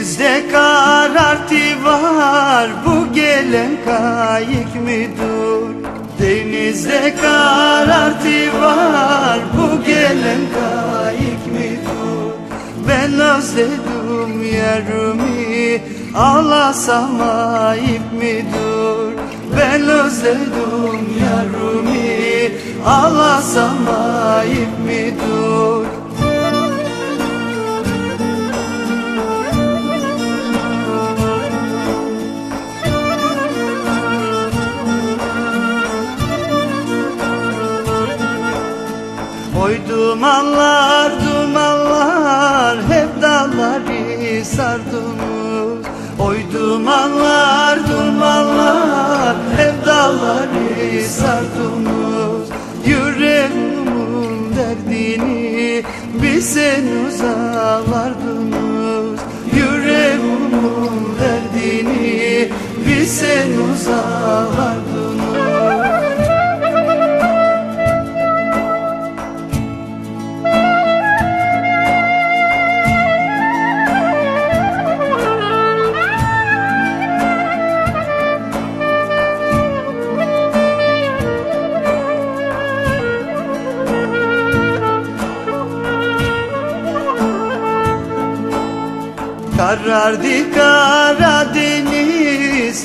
Denizde karartı var bu gelen kayık müdür? Denizde karartı var bu gelen kayık müdür? Ben özledim yarımı ağlasam ayıp müdür? Ben özledim yarımı ağlasam ayıp müdür dumanlar dumanlar hep dalları sardınız Oy dumanlar dumanlar hep dalları sardınız Yüreğimin derdini bir sen uzalardınız. Yüreğimin derdini bir sen Karardı Karadeniz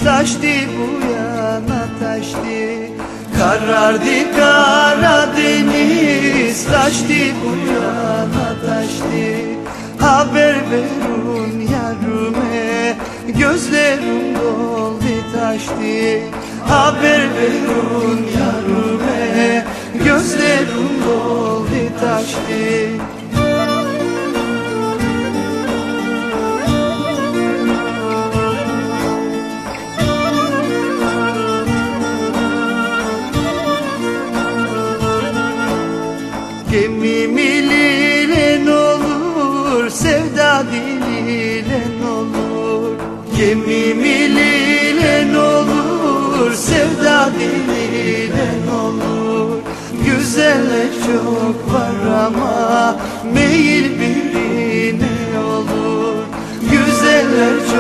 taştı bu yana taştı. Karardı Karadeniz taştı bu yana taştı. Haber verin yarime gözlerim doldu taştı. Haber verin yarime gözlerim doldu taştı Gemimi lilen olur, sevda dililen olur. Gemimi lilen olur, sevda dililen olur. Güzeller çok var ama meyil birine olur. Güzeller çok